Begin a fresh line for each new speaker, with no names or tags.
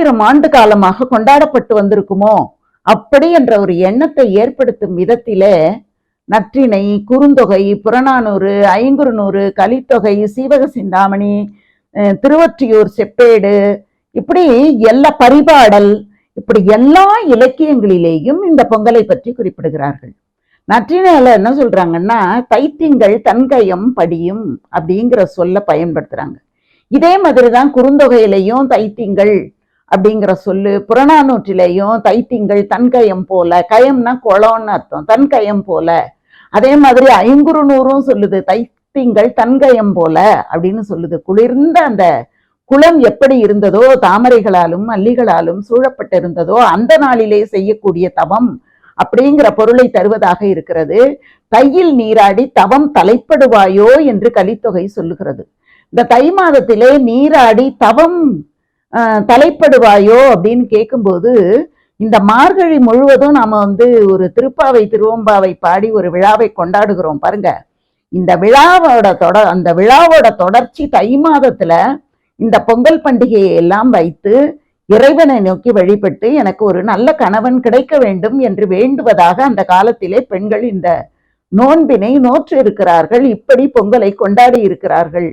பல்லாயிரம் ஆண்டு காலமாக கொண்டாடப்பட்டு வந்திருக்குமோ? அப்படி என்ற ஒரு எண்ணத்தை ஏற்படுத்தும் விதத்திலே நற்றிணை குறுந்தொகை புறநானூறு ஐங்குறுநூறு கலித்தொகை சீவக சிந்தாமணி திருவற்றியூர் செப்பேடு இப்படி எல்லா பரிபாடல் இப்படி எல்லா இலக்கியங்களிலேயும் இந்த பொங்கலை பற்றி குறிப்பிடுகிறார்கள். நற்றினையில என்ன சொல்றாங்கன்னா தைத்திங்கள் தன்கயம் படியும் அப்படிங்கிற சொல்ல பயன்படுத்துறாங்க. இதே மாதிரிதான் குறுந்தொகையிலையும் தைத்திங்கள் அப்படிங்கிற சொல்லு. புறநானூற்றிலையும் தைத்திங்கள் தன்கயம் போல. கயம்னா குளம்னு அர்த்தம். தன்கயம் போல. அதே மாதிரி ஐங்குறுநூறும் சொல்லுது. தைத்திங்கள் தன்கயம் போல அப்படின்னு சொல்லுது. குளிர்ந்த அந்த குளம் எப்படி இருந்ததோ தாமரைகளாலும் மல்லிகளாலும் சூழப்பட்டிருந்ததோ அந்த நாளிலே செய்யக்கூடிய தவம் அப்படிங்கிற பொருளை தருவதாக இருக்கிறது. தையில் நீராடி தவம் தலைப்படுவாயோ என்று கலித்தொகை சொல்லுகிறது. இந்த தை மாதத்திலே நீராடி தவம் தலைப்படுவாயோ அப்படின்னு கேட்கும்போது இந்த மார்கழி முழுவதும் நாம வந்து ஒரு திருப்பாவை திருவம்பாவை பாடி ஒரு விழாவை கொண்டாடுகிறோம் பாருங்க. இந்த விழாவோட தொடர் அந்த விழாவோட தொடர்ச்சி தை மாதத்துல இந்த பொங்கல் பண்டிகையை எல்லாம் வைத்து இறைவனை நோக்கி வழிபட்டு எனக்கு ஒரு நல்ல கணவன் கிடைக்க வேண்டும் என்று வேண்டுவதாக அந்த காலத்திலே பெண்கள் இந்த நோன்பினை நோற்று இருக்கிறார்கள் இப்படி பொங்கலை கொண்டாடி இருக்கிறார்கள்.